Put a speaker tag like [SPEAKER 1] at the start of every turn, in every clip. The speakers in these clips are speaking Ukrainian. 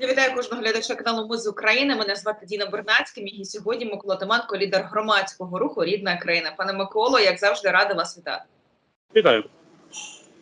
[SPEAKER 1] Я вітаю кожного глядача каналу Ми з України. Мене звати Діна Бернацька. Мій сьогодні Микола Тиманко, лідер громадського руху Рідна країна. Пане Миколо, як завжди, рада вас вітати.
[SPEAKER 2] Вітаю.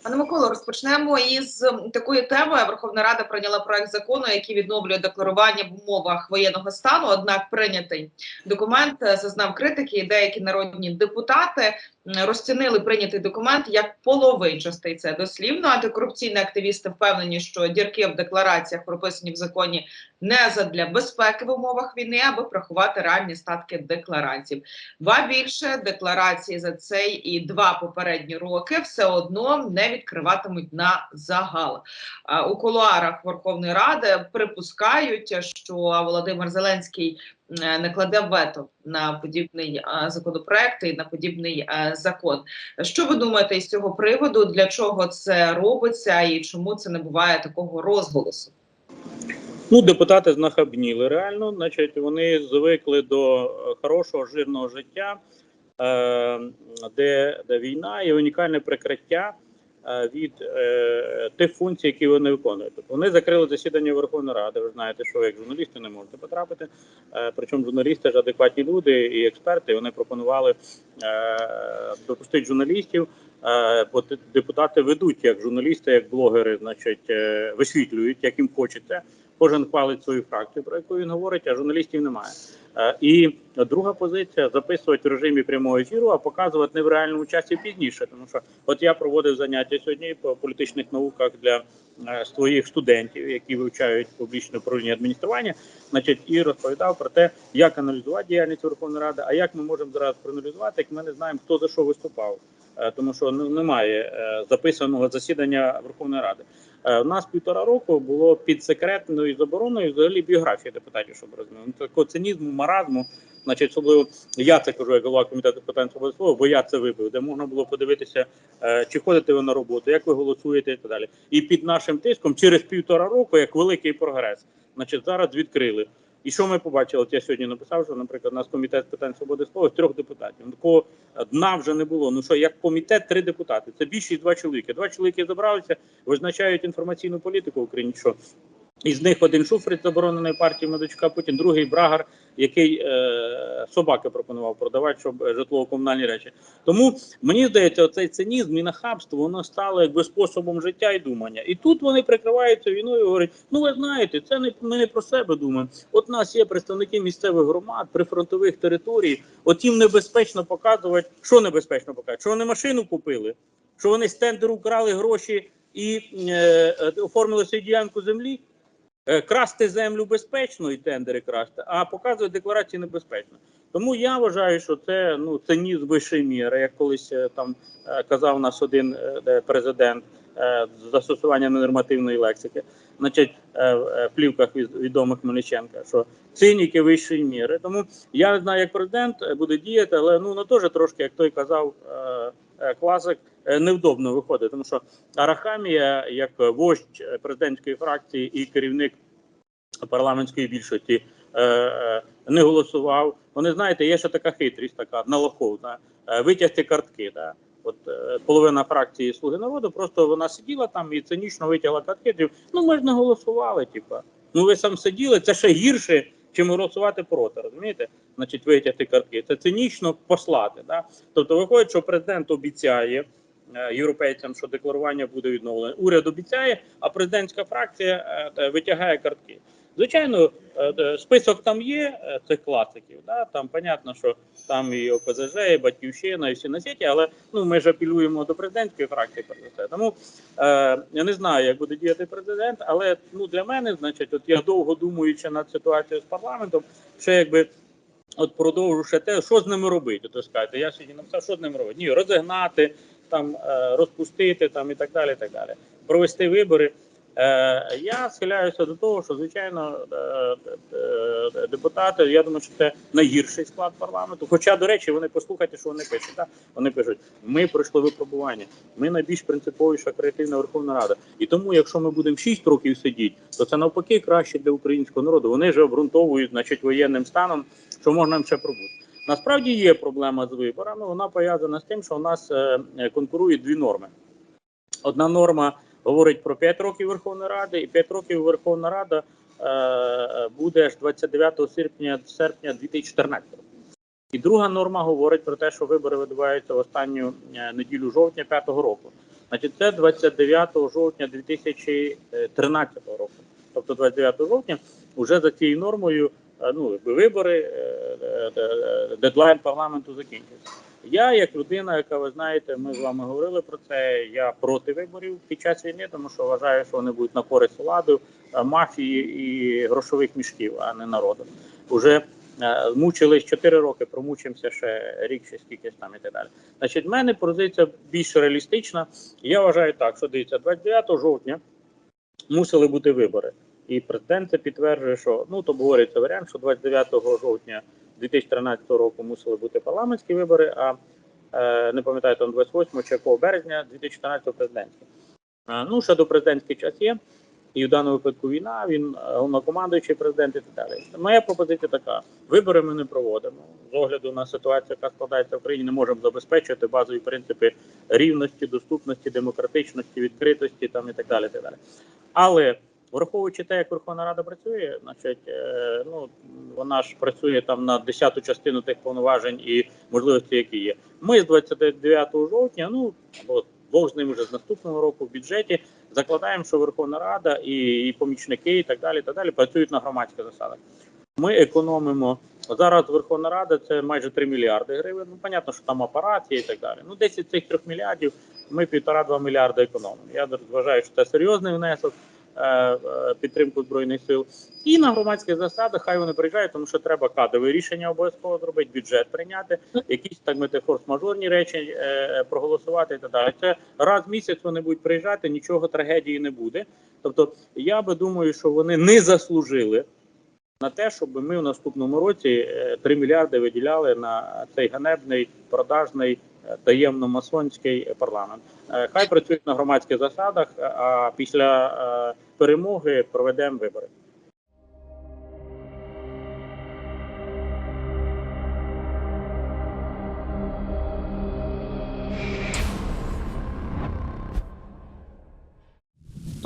[SPEAKER 1] Пане Миколо, розпочнемо із такої теми. Верховна Рада прийняла проект закону, який відновлює декларування в умовах воєнного стану. Однак прийнятий документ е, зазнав критики, і деякі народні депутати розцінили прийнятий документ як половинчастий. Це дослівно. Антикорупційні активісти впевнені, що дірки в деклараціях прописані в законі не задля безпеки в умовах війни, аби приховати реальні статки декларантів. Ба більше декларації за цей і два попередні роки все одно не відкриватимуть на загал. У кулуарах Верховної Ради припускають, що Володимир Зеленський е, не кладе вето на подібний е, законопроект і на подібний е, закон. Що ви думаєте із цього приводу? Для чого це робиться і чому це не буває такого розголосу?
[SPEAKER 2] Ну, депутати знахабніли реально. Значить, вони звикли до хорошого жирного життя, де, де війна і унікальне прикриття від е, тих функцій, які вони виконують. Тобто вони закрили засідання Верховної Ради. Ви знаєте, що як журналісти не можете потрапити. Е, причому журналісти ж адекватні люди і експерти. Вони пропонували е, допустити журналістів. Е, бо депутати ведуть як журналісти, як блогери, значить, е, висвітлюють, як їм хочеться. Кожен хвалить свою фракцію, про яку він говорить, а журналістів немає. Е, І друга позиція записувати в режимі прямого ефіру, а показувати не в реальному часі пізніше. Тому що от я проводив заняття сьогодні по політичних науках для е, своїх студентів, які вивчають публічне управління адміністрування, значить, і розповідав про те, як аналізувати діяльність Верховної Ради, а як ми можемо зараз проаналізувати, як ми не знаємо, хто за що виступав. Е, Тому що немає записаного засідання Верховної Ради. Е, У нас півтора року було під секретною забороною взагалі біографія депутатів, щоб розуміли. Ну, Такого цинізму, маразму, значить, особливо я це кажу як голова комітету питань свободи слова, бо я це вибив, де можна було подивитися, е, чи ходите ви на роботу, як ви голосуєте і так далі. І під нашим тиском через півтора року, як великий прогрес, значить, зараз відкрили. І що ми побачили? От я сьогодні написав, що, наприклад, у нас комітет з питань свободи слова з трьох депутатів. Ну, Такого дна вже не було. Ну що, як комітет, три депутати. Це більшість два чоловіки. Два чоловіки забралися, визначають інформаційну політику в Україні. Що із них один Шуфрич забороненої партії Медочка Путін, другий Брагар, який е, собаки пропонував продавати, щоб е, житлово-комунальні речі. Тому мені здається, оцей цинізм і нахабство воно стало якби способом життя і думання. І тут вони прикриваються війною і говорять: ну ви знаєте, це не ми не про себе думаємо. От нас є представники місцевих громад, прифронтових територій. От їм небезпечно показувати, що небезпечно показувати, що вони машину купили, що вони з тендеру вкрали гроші і е, е, оформили свою ділянку землі. Е, Красти землю безпечно і тендери красти, а показувати декларації небезпечно. Тому я вважаю, що це ну цинізм вищої міри, як колись е, там е, казав нас один президент застосування ненормативної лексики, значить в плівках від відомих Мельниченка, що циніки вищої міри. Тому я не знаю, як президент буде діяти, але ну ну теж трошки, як той казав класик, е, невдобно виходить, тому що Арахамія, як вождь е, президентської фракції і керівник парламентської більшості, е, е, не голосував. Вони знаєте, є ще така хитрість, така налоховна, е, витягти картки. Да? От е, половина фракції Слуги народу, просто вона сиділа там і цинічно витягла картки. Типу, ну ми ж не голосували. Типа, ну ви сам сиділи, це ще гірше, чим голосувати проти. Розумієте? Значить, витягти картки. Це цинічно послати. Да? Тобто, виходить, що президент обіцяє е, європейцям, що декларування буде відновлене. Уряд обіцяє, а президентська фракція е, е, витягає картки. Звичайно, е, е, список там є е, цих класиків. Да? Там понятно, що там і ОПЗЖ, і Батьківщина, і всі на світі, але ну ми ж апелюємо до президентської фракції за все. Тому е, я не знаю, як буде діяти президент, але ну для мене, значить, от я довго думаючи над ситуацією з парламентом, ще якби. От продовжу ще те, що з ними робити. То скажете, я сьогодні написав, що з ними робити. Ні, розігнати, там розпустити там і так далі. так далі. Провести вибори. Е, я схиляюся до того, що звичайно е, е, депутати, я думаю, що це найгірший склад парламенту. Хоча, до речі, вони послухайте, що вони пишуть. Так? Вони пишуть: ми пройшли випробування, ми найбільш принциповіша креативна Верховна Рада. І тому, якщо ми будемо 6 років сидіти, то це навпаки краще для українського народу. Вони вже обґрунтовують, значить, воєнним станом, що можна ще пробути. Насправді є проблема з виборами. Вона пов'язана з тим, що у нас конкурують дві норми. Одна норма говорить про 5 років Верховної Ради, і 5 років Верховна Рада е, буде ж 29 серпня серпня 2014 року. І друга норма говорить про те, що вибори відбуваються в останню е, неділю жовтня 5-го року. Значить, це 29 жовтня 2013 року. Тобто 29 жовтня вже за цією нормою е, ну, вибори, е, дедлайн парламенту закінчився. Я, як людина, яка ви знаєте, ми з вами говорили про це. Я проти виборів під час війни, тому що вважаю, що вони будуть на користь влади, е, мафії і грошових мішків, а не народу. Уже е, мучились 4 роки, промучимося ще рік, ще скільки там і так далі. Значить, в мене позиція більш реалістична. Я вважаю так, що дивіться, 29 жовтня мусили бути вибори. І президент це підтверджує, що ну то говориться варіант, що 29 жовтня 2013 року мусили бути парламентські вибори, а е, не пам'ятаю, там 28 чи якого березня 2014 президентські. Е, ну, ще до президентський час є, і в даному випадку війна, він е, головнокомандуючий президент і так далі. Моя пропозиція така: вибори ми не проводимо. З огляду на ситуацію, яка складається в країні, не можемо забезпечувати базові принципи рівності, доступності, демократичності, відкритості там і так далі. Так далі. Але враховуючи те, як Верховна Рада працює, значить, е, ну вона ж працює там на десяту частину тих повноважень і можливостей, які є. Ми з 29 жовтня, ну або Бог з ним вже з наступного року в бюджеті закладаємо, що Верховна Рада і, і помічники, і так далі, так далі працюють на громадських засадах. Ми економимо зараз. Верховна Рада це майже 3 мільярди гривень. Ну, понятно, що там апарат є і так далі. Ну, десь цих 3 мільярдів ми півтора-два мільярди економимо. Я вважаю, що це серйозний внесок підтримку збройних сил. І на громадських засадах хай вони приїжджають, тому що треба кадрове рішення обов'язково зробити, бюджет прийняти, якісь так мити форс-мажорні речі е, проголосувати і так далі. Це раз в місяць вони будуть приїжджати, нічого трагедії не буде. Тобто, я би думаю, що вони не заслужили на те, щоб ми в наступному році е, 3 мільярди виділяли на цей ганебний продажний е, таємно-масонський парламент. Е, Хай працюють на громадських засадах, е, а після е, перемоги проведемо вибори.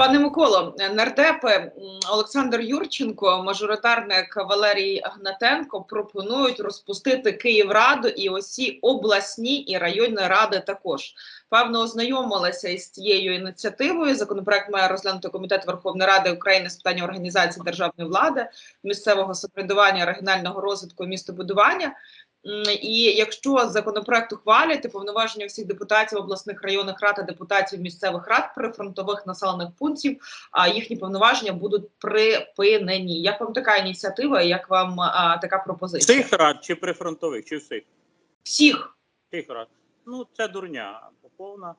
[SPEAKER 1] Пане Миколо, нардепи Олександр Юрченко, мажоритарник Валерій Гнатенко пропонують розпустити Київраду і усі обласні і районні ради також. Певно, ознайомилися із цією ініціативою. Законопроект має розглянути комітет Верховної Ради України з питань організації державної влади, місцевого самоврядування, регіонального розвитку містобудування. І якщо законопроект ухвалять, то повноваження всіх депутатів обласних районних рад та депутатів місцевих рад прифронтових населених пунктів, а їхні повноваження будуть припинені. Як вам така ініціатива? Як вам а, така пропозиція?
[SPEAKER 2] Всіх рад чи прифронтових, чи всіх?
[SPEAKER 1] Всіх
[SPEAKER 2] Всіх рад. Ну це дурня повна.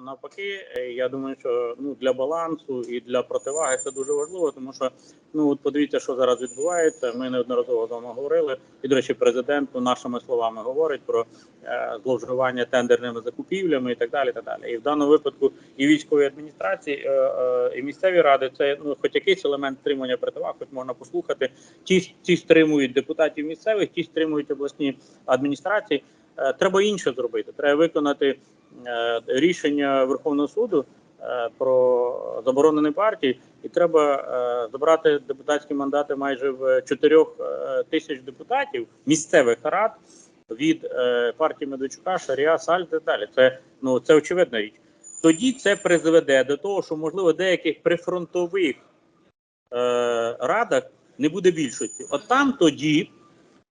[SPEAKER 2] Навпаки, е, я думаю, що ну для балансу і для противаги це дуже важливо, тому що ну от подивіться, що зараз відбувається. Ми неодноразово з вами говорили. І до речі, президент нашими словами говорить про е, зловживання тендерними закупівлями і так далі. Так далі. І в даному випадку і військові адміністрації, е, е, і місцеві ради це ну хоч якийсь елемент стримування противаг, хоч можна послухати. Ті, ті стримують депутатів місцевих, ті стримують обласні адміністрації. Е, Треба інше зробити. Треба виконати рішення Верховного суду е, про заборонені партії, і треба е, забрати депутатські мандати майже в 4 е, тисяч депутатів місцевих рад від е, партії Медведчука, Шарія, Саль і далі. Це ну це очевидна річ. Тоді це призведе до того, що можливо деяких прифронтових е, радах не буде більшості. От там тоді.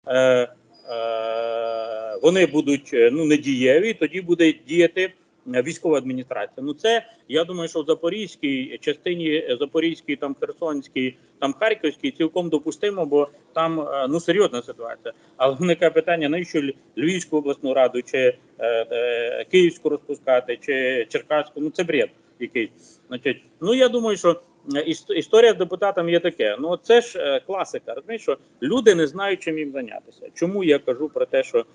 [SPEAKER 2] Е, е, вони будуть е, ну недієві, тоді буде діяти е, військова адміністрація. Ну це я думаю, що в Запорізькій частині е, Запорізькій, там Херсонській, там Харківській цілком допустимо, бо там ну серйозна ситуація. Але виникає питання: навіщо Ль- Львівську обласну раду чи е, е, Київську розпускати, чи Черкаську? Ну це бред якийсь. Значить, ну я думаю, що історія з депутатом є таке. Ну це ж класика. Розумієш, що люди не знають, чим їм зайнятися. Чому я кажу про те, що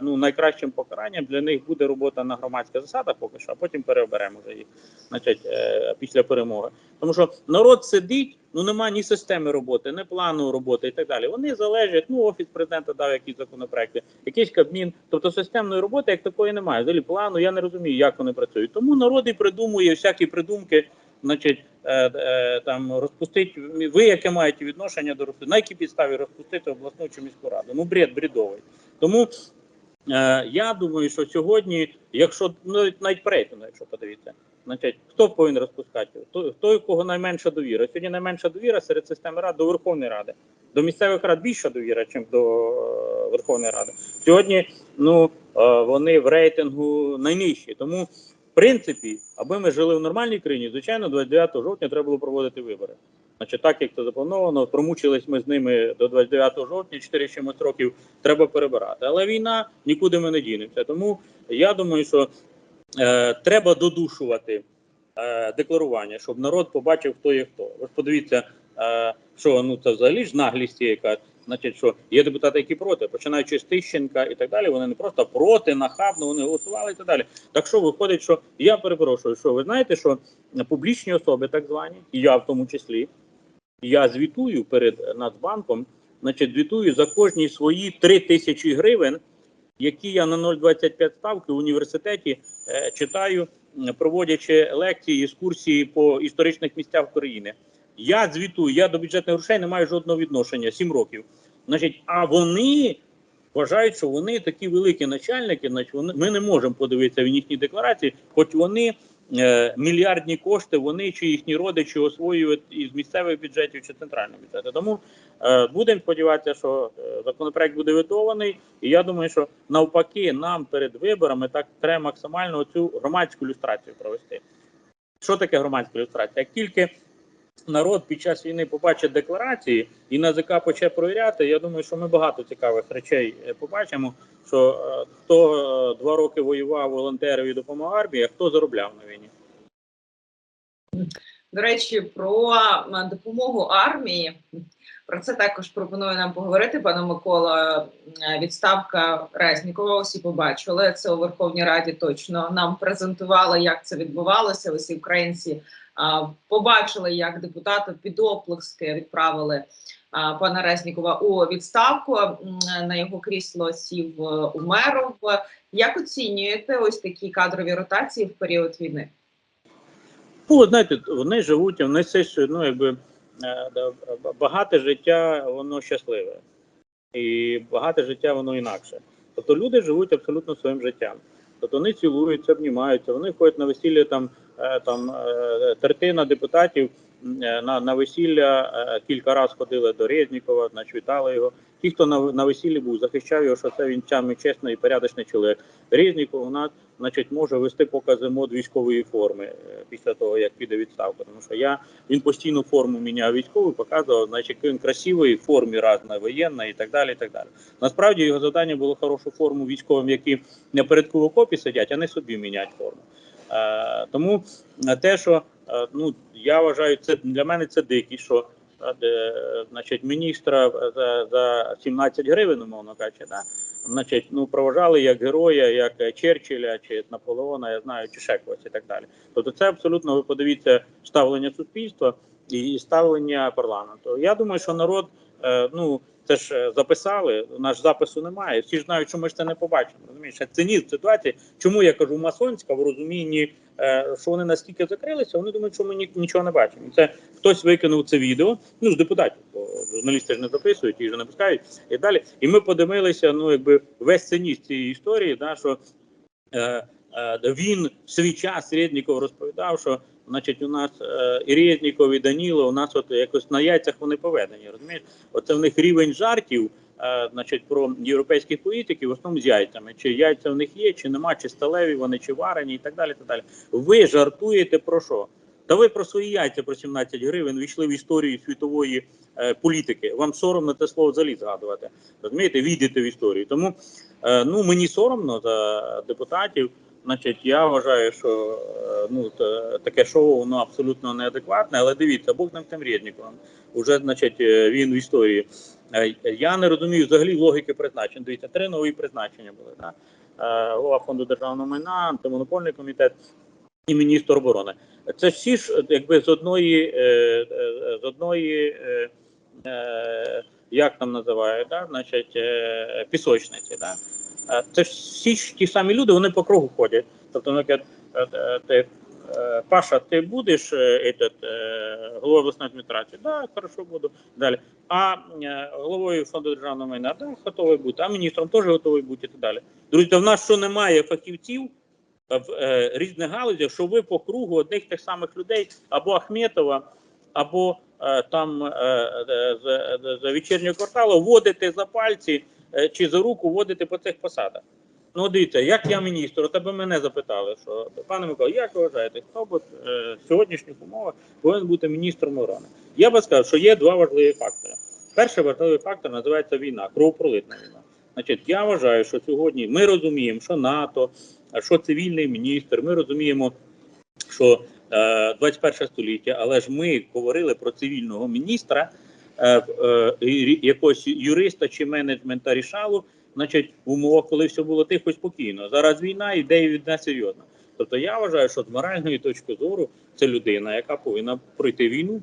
[SPEAKER 2] ну найкращим покаранням для них буде робота на громадських засадах, поки що, а потім переоберемо вже їх, значить, е, після перемоги. Тому що народ сидить, ну нема ні системи роботи, ні плану роботи і так далі. Вони залежать. Ну, офіс президента дав якісь законопроекти, якийсь кабмін. Тобто системної роботи як такої немає. Взагалі плану я не розумію, як вони працюють. Тому народ і придумує всякі придумки. значить, е, е, там розпустити, ви яке маєте відношення до розпустити, на якій підставі розпустити обласну чи міську раду? Ну, бред, бредовий. Тому е, я думаю, що сьогодні, якщо ну, навіть рейтинг, якщо подивіться, значить, хто повинен розпускати? Хто, хто у кого найменша довіра? Сьогодні найменша довіра серед системи рад до Верховної Ради. До місцевих рад більша довіра, ніж до е, Верховної Ради. Сьогодні ну, е, вони в рейтингу найнижчі. Тому, в принципі, аби ми жили в нормальній країні, звичайно, 29 жовтня треба було проводити вибори. Значить, так як це заплановано, промучились ми з ними до 29 жовтня, 4 чимось років треба перебирати. Але війна нікуди ми не дінемося. Тому я думаю, що е, треба додушувати е, декларування, щоб народ побачив, хто є хто. Ж подивіться, е, що ну це взагалі ж наглість яка. Значить, що є депутати, які проти, починаючи з Тищенка і так далі, вони не просто проти, нахабно, вони голосували і так далі. Так що виходить, що я перепрошую, що ви знаєте, що публічні особи, так звані, і я в тому числі, я звітую перед Нацбанком, значить, звітую за кожні свої 3 тисячі гривень, які я на 0,25 ставки в університеті е, читаю, проводячи лекції, екскурсії по історичних місцях України. Я звітую, я до бюджетних грошей не маю жодного відношення 7 років. Значить, а вони вважають, що вони такі великі начальники, значить вони ми не можемо подивитися в їхні декларації, хоч вони мільярдні кошти, вони чи їхні родичі освоюють із місцевих бюджетів чи центрального бюджету. Тому е, будемо сподіватися, що е, законопроект буде витований, і я думаю, що навпаки, нам перед виборами так треба максимально цю громадську люстрацію провести. Що таке громадська люстрація? Як тільки народ під час війни побачить декларації і НАЗК почне провіряти, я думаю, що ми багато цікавих речей е, побачимо. Що е, хто е, два роки воював волонтерів і допомагав армії, а хто заробляв на війні.
[SPEAKER 1] До речі, про допомогу армії. Про це також пропоную нам поговорити, пане Микола. Відставка Резнікова. Усі побачили це у Верховній Раді. Точно нам презентували, як це відбувалося. Усі українці побачили, як депутати під відправили пана Резнікова у відставку. На його крісло сів е, Умеров. Як оцінюєте ось такі кадрові ротації в період війни?
[SPEAKER 2] Ну, знаєте, вони живуть, вони все, ну, якби е, багате життя, воно щасливе. І багате життя, воно інакше. Тобто люди живуть абсолютно своїм життям. Тобто вони цілуються, обнімаються, вони ходять на весілля там, там е, третина депутатів е, на, на весілля е, кілька разів ходили до Резнікова, значить, вітали його. Ті, хто на, на весіллі був, захищав його, що це він чамий чесний і порядочний чоловік. Резніков у нас значить, може вести покази мод військової форми е, після того, як піде відставка. Тому що я він постійно форму міняв військову, показував, значить, він красивий, в формі разна воєнна і так далі. І так далі. Насправді його завдання було хорошу форму військовим, які не передку в окопі сидять, а не собі міняти форму. Е, тому е, те, що е, ну я вважаю, це для мене це дикість, що значить, міністра за, за 17 гривень, умовно кажучи, да, значить, ну проважали як героя, як Черчилля чи Наполеона, я знаю, чи ще і так далі. Тобто, це абсолютно ви подивіться ставлення суспільства і ставлення парламенту. Я думаю, що народ, ну це ж е, записали, наш запису немає. Всі ж знають, що ми ж це не побачимо. Розумієш, цинізм ситуації. Чому я кажу масонська в розумінні, е, що вони наскільки закрилися, вони думають, що ми ні- нічого не бачимо. Це хтось викинув це відео, ну з депутатів, бо журналісти ж не записують, їх же не пускають і далі. І ми подивилися, ну якби весь цинізм цієї історії, да, що е, е, він в свій час Резніков розповідав, що значить у нас е, і Резніков, і Даніло, у нас от якось на яйцях вони поведені. Розумієш, оце в них рівень жартів. е, Значить, про європейських політиків в основному з яйцями. Чи яйця в них є, чи нема, чи сталеві вони, чи варені, і так далі. Так далі. Ви жартуєте про що? Та ви про свої яйця про 17 гривень війшли в історію світової е, політики. Вам соромно те слово взагалі згадувати. Розумієте, війдете в історію. Тому е, ну мені соромно за депутатів. Значить, я вважаю, що е, ну таке шоу воно абсолютно неадекватне, але дивіться, Бог нам тим Резніком. Уже, значить, е, він в історії. Е, Я не розумію взагалі логіки призначень. Дивіться, три нові призначення були. Да? Голова фонду державного майна, антимонопольний комітет і міністр оборони. Це всі ж якби з одної, з одної як там називають, да? значить, пісочниці. Да? Е, Це ж всі ж ті самі люди, вони по кругу ходять. Тобто, наприклад, е, е, ти, Паша, ти будеш этот, головою обласної адміністрації? Да, хорошо буду. Далі. А головою фонду державного майна, да, готовий бути. А міністром теж готовий бути і так далі. Друзі, та в нас що немає фахівців в різних галузях, що ви по кругу одних тих самих людей або Ахметова, або там е, е, з, з, з вечірнього кварталу вводите за пальці чи за руку вводите по цих посадах. Ну, дивіться, як я міністр, тебе мене запитали, що пане Микола, як ви вважаєте, хто б е, в сьогоднішніх умовах повинен бути міністром оборони? Я би сказав, що є два важливі фактори. Перший важливий фактор називається війна, кровопролитна війна. Значить, я вважаю, що сьогодні ми розуміємо, що НАТО, що цивільний міністр, ми розуміємо, що е, 21 століття, але ж ми говорили про цивільного міністра, е, е, якогось юриста чи менеджмента рішалу, значить, в умовах, коли все було тихо спокійно. Зараз війна йде і відна серйозно. Тобто я вважаю, що з моральної точки зору це людина, яка повинна пройти війну.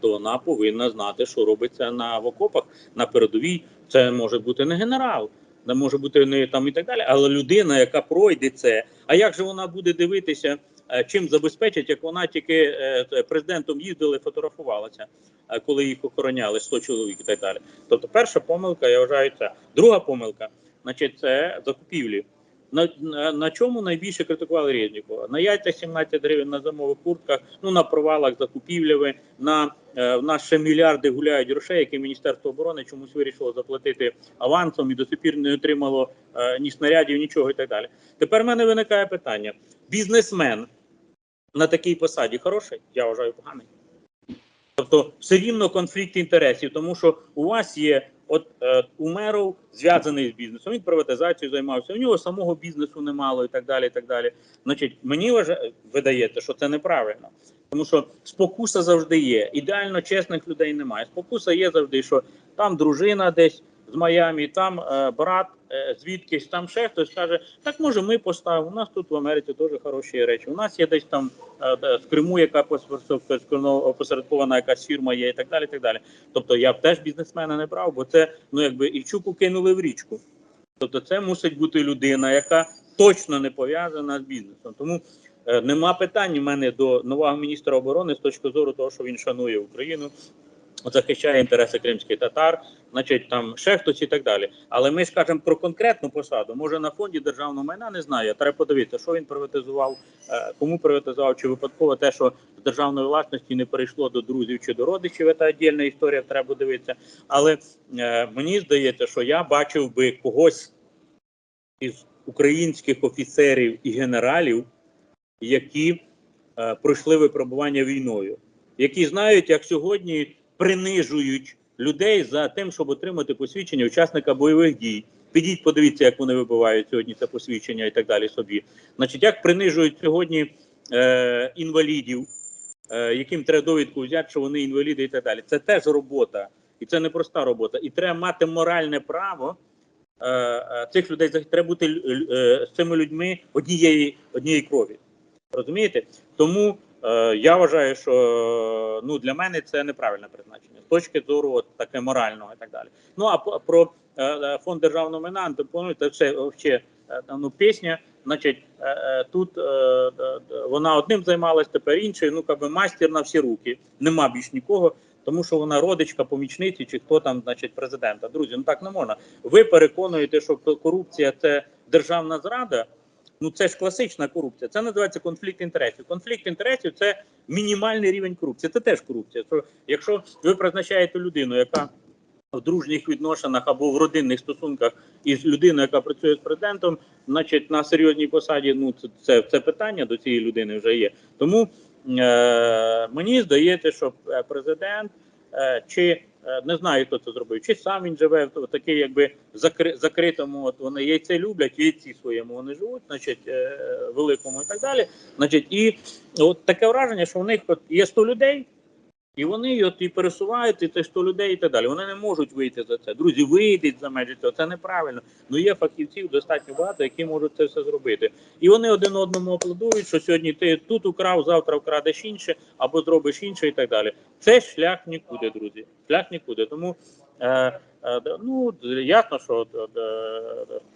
[SPEAKER 2] То вона повинна знати, що робиться на в окопах на передовій. Це може бути не генерал, не може бути не там і так далі, але людина, яка пройде це. А як же вона буде дивитися, е, чим забезпечить, як вона тільки е, президентом їздили, фотографувалася, е, коли їх охороняли 100 чоловік і так далі. Тобто, перша помилка, я вважаю, це друга помилка, значить, це закупівлі. На, на, на чому найбільше критикували Резнікова? На яйцях 17 гривень, на зимових куртках, ну на провалах закупівлями, на е, в нас ще мільярди гуляють грошей, які Міністерство оборони чомусь вирішило заплатити авансом і до сих пір не отримало е, ні снарядів, нічого і так далі. Тепер в мене виникає питання: бізнесмен на такій посаді хороший? Я вважаю поганий. Тобто все рівно конфлікт інтересів, тому що у вас є от е, Умеров зв'язаний з бізнесом. Він приватизацією займався. У нього самого бізнесу немало і так далі. І так далі. Значить, мені вважа- видається, що це неправильно, тому що спокуса завжди є. Ідеально чесних людей немає. Спокуса є завжди, що там дружина десь з Майамі, там е, брат звідкись, там ще хтось каже, так може ми поставимо. У нас тут в Америці теж хороші речі. У нас є десь там е, з Криму, яка пос- опосередкована якась фірма є, і так далі. і так далі. Тобто я б теж бізнесмена не брав, бо це ну якби і чуку кинули в річку. Тобто, це мусить бути людина, яка точно не пов'язана з бізнесом. Тому е, нема питань у мене до нового міністра оборони з точки зору того, що він шанує Україну, захищає інтереси кримських татар, значить там ще хтось і так далі. Але ми ж кажемо про конкретну посаду. Може на фонді державного майна не знаю. Треба подивитися, що він приватизував, е, кому приватизував, чи випадково те, що з державної власності не перейшло до друзів чи до родичів. Це віддільна історія, треба дивитися. Але е, мені здається, що я бачив би когось із українських офіцерів і генералів, які е, пройшли випробування війною, які знають, як сьогодні принижують людей за тим, щоб отримати посвідчення учасника бойових дій. Підіть, подивіться, як вони вибивають сьогодні це посвідчення і так далі собі. Значить, як принижують сьогодні е, інвалідів, е, яким треба довідку взяти, що вони інваліди і так далі. Це теж робота, і це не проста робота. І треба мати моральне право е, е, цих людей треба бути е, з цими людьми однієї, однієї крові. Розумієте? Тому я вважаю, що е, ну для мене це неправильне призначення з точки зору от, таке морального і так далі. Ну а про е, е, фонд державного майна це все вообще е, ну, пісня. Значить, е, е, тут е, е, е, вона одним займалась, тепер іншою. Ну, якби мастер на всі руки. Нема більш нікого, тому що вона родичка, помічниці, чи хто там, значить, президента. Друзі, ну так не можна. Ви переконуєте, що корупція це державна зрада. Ну це ж класична корупція. Це називається конфлікт інтересів. Конфлікт інтересів це мінімальний рівень корупції. Це теж корупція. Що якщо ви призначаєте людину, яка в дружніх відношеннях або в родинних стосунках із людиною, яка працює з президентом, значить на серйозній посаді, ну це це, це питання до цієї людини вже є. Тому е, мені здається, що е, президент чи е, не знаю, хто це зробив, чи сам він живе в такий, якби закри, закритому. От вони яйце люблять, яйці своєму вони живуть, значить, е, великому і так далі. Значить, і от таке враження, що в них от є 100 людей. І вони от і пересувають і те 100 людей і так далі. Вони не можуть вийти за це. Друзі, вийдіть за межі цього. Це неправильно. Ну є фахівців достатньо багато, які можуть це все зробити. І вони один одному аплодують, що сьогодні ти тут украв, завтра вкрадеш інше, або зробиш інше, і так далі. Це шлях нікуди, друзі. Шлях нікуди. Тому е, е, ну ясно, що е,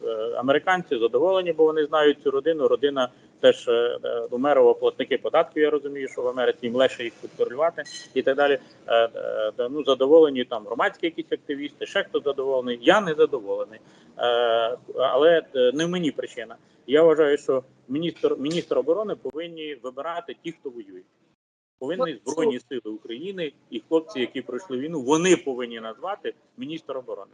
[SPEAKER 2] е, американці задоволені, бо вони знають цю родину. Родина теж е, е, до мерова платники податків. Я розумію, що в Америці їм легше їх контролювати і так далі. Е, ну задоволені там громадські якісь активісти, ще хто задоволений. Я не задоволений, але не в мені причина. Я вважаю, що міністр міністр оборони повинні вибирати ті, хто воює. Повинні збройні сили України і хлопці, які пройшли війну, вони повинні назвати міністр оборони.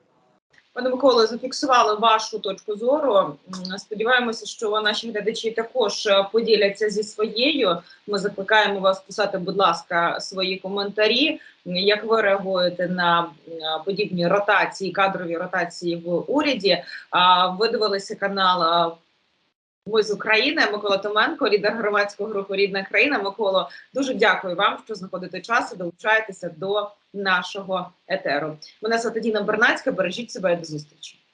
[SPEAKER 1] Пане Микола, зафіксували вашу точку зору. Сподіваємося, що наші глядачі також е, поділяться зі своєю. Ми закликаємо вас писати, будь ласка, свої коментарі. Як ви реагуєте на подібні ротації, кадрові ротації в уряді? Ви дивилися канал Ми з України. Микола Томенко, лідер громадського групи Рідна країна. Миколо, дуже дякую вам, що знаходите час і долучаєтеся до нашого етеру. Мене звати Діна Бернацька. Бережіть себе і до зустрічі.